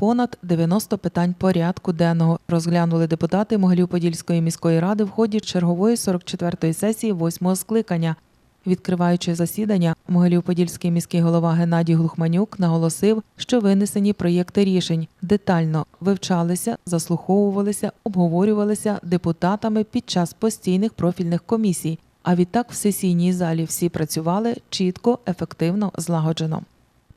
понад 90 питань порядку денного розглянули депутати Могилів-Подільської міської ради в ході чергової 44-ї сесії 8-го скликання. Відкриваючи засідання, Могилів-Подільський міський голова Геннадій Глухманюк наголосив, що винесені проєкти рішень детально вивчалися, заслуховувалися, обговорювалися депутатами під час постійних профільних комісій. А відтак в сесійній залі всі працювали чітко, ефективно, злагоджено.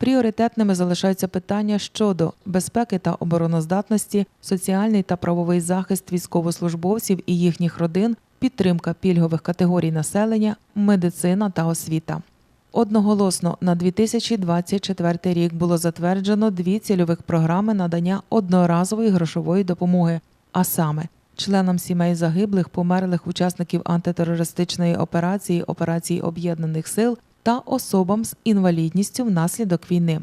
Пріоритетними залишаються питання щодо безпеки та обороноздатності, соціальний та правовий захист військовослужбовців і їхніх родин, підтримка пільгових категорій населення, медицина та освіта. Одноголосно на 2024 рік було затверджено дві цільових програми надання одноразової грошової допомоги, а саме членам сімей загиблих, померлих учасників антитерористичної операції операції Об'єднаних сил та особам з інвалідністю внаслідок війни.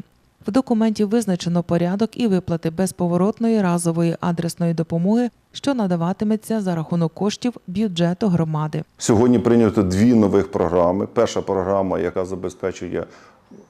В документі визначено порядок і виплати безповоротної разової адресної допомоги, що надаватиметься за рахунок коштів бюджету громади. Сьогодні прийнято дві нових програми. Перша програма, яка забезпечує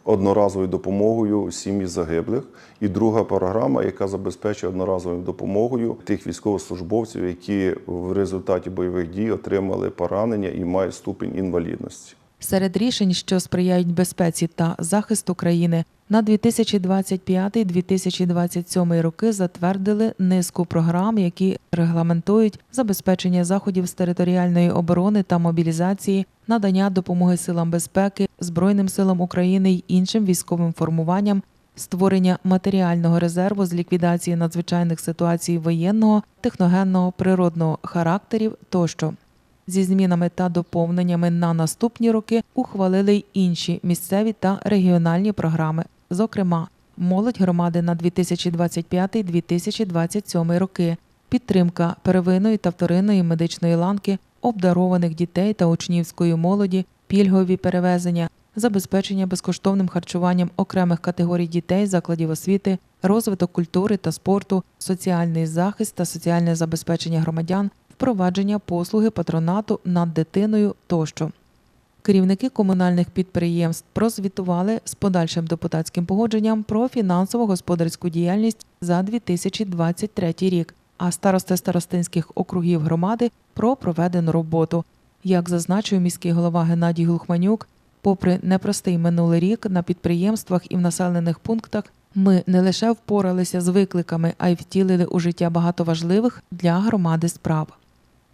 одноразовою допомогою сім'ї загиблих, і друга програма, яка забезпечує одноразовою допомогою тих військовослужбовців, які в результаті бойових дій отримали поранення і мають ступінь інвалідності. Серед рішень, що сприяють безпеці та захисту країни, на 2025-2027 роки затвердили низку програм, які регламентують забезпечення заходів з територіальної оборони та мобілізації, надання допомоги силам безпеки, Збройним силам України й іншим військовим формуванням, створення матеріального резерву з ліквідації надзвичайних ситуацій воєнного, техногенного, природного характерів тощо. Зі змінами та доповненнями на наступні роки ухвалили й інші місцеві та регіональні програми, зокрема, молодь громади на 2025-2027 роки, підтримка первинної та вторинної медичної ланки, обдарованих дітей та учнівської молоді, пільгові перевезення, забезпечення безкоштовним харчуванням окремих категорій дітей закладів освіти, розвиток культури та спорту, соціальний захист та соціальне забезпечення громадян, впровадження послуги патронату над дитиною тощо. Керівники комунальних підприємств прозвітували з подальшим депутатським погодженням про фінансово-господарську діяльність за 2023 рік, а старости старостинських округів громади про проведену роботу. Як зазначив міський голова Геннадій Глухманюк, попри непростий минулий рік на підприємствах і в населених пунктах ми не лише впоралися з викликами, а й втілили у життя багато важливих для громади справ.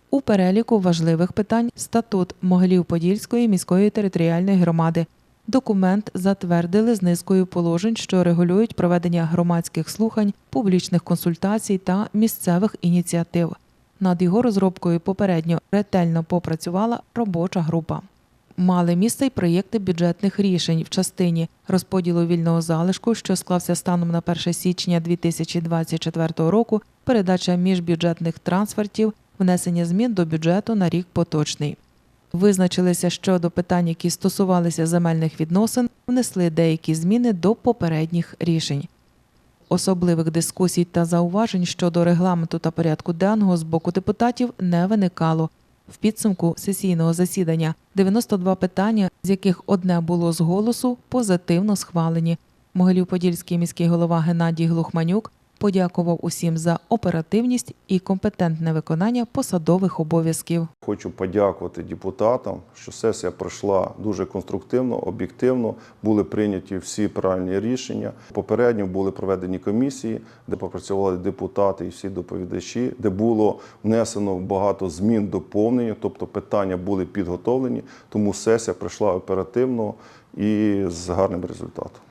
У переліку важливих питань статут Могилів-Подільської міської територіальної громади. Документ затвердили з низкою положень, що регулюють проведення громадських слухань, публічних консультацій та місцевих ініціатив. Над його розробкою попередньо ретельно попрацювала робоча група. Мали місце й проєкти бюджетних рішень в частині розподілу вільного залишку, що склався станом на 1 січня 2024 року, передача міжбюджетних трансфертів, внесення змін до бюджету на рік поточний. Визначилися щодо питань, які стосувалися земельних відносин, внесли деякі зміни до попередніх рішень. Особливих дискусій та зауважень щодо регламенту та порядку денного з боку депутатів не виникало. В підсумку сесійного засідання 92 питання, з яких одне було з голосу, позитивно схвалені. Могилів-Подільський міський голова Геннадій Глухманюк подякував усім за оперативність і компетентне виконання посадових обов'язків. Хочу подякувати депутатам, що сесія пройшла дуже конструктивно, об'єктивно. Були прийняті всі правильні рішення. Попередньо були проведені комісії, де попрацювали депутати і всі доповідачі, де було внесено багато змін доповнення, тобто питання були підготовлені. Тому сесія пройшла оперативно і з гарним результатом.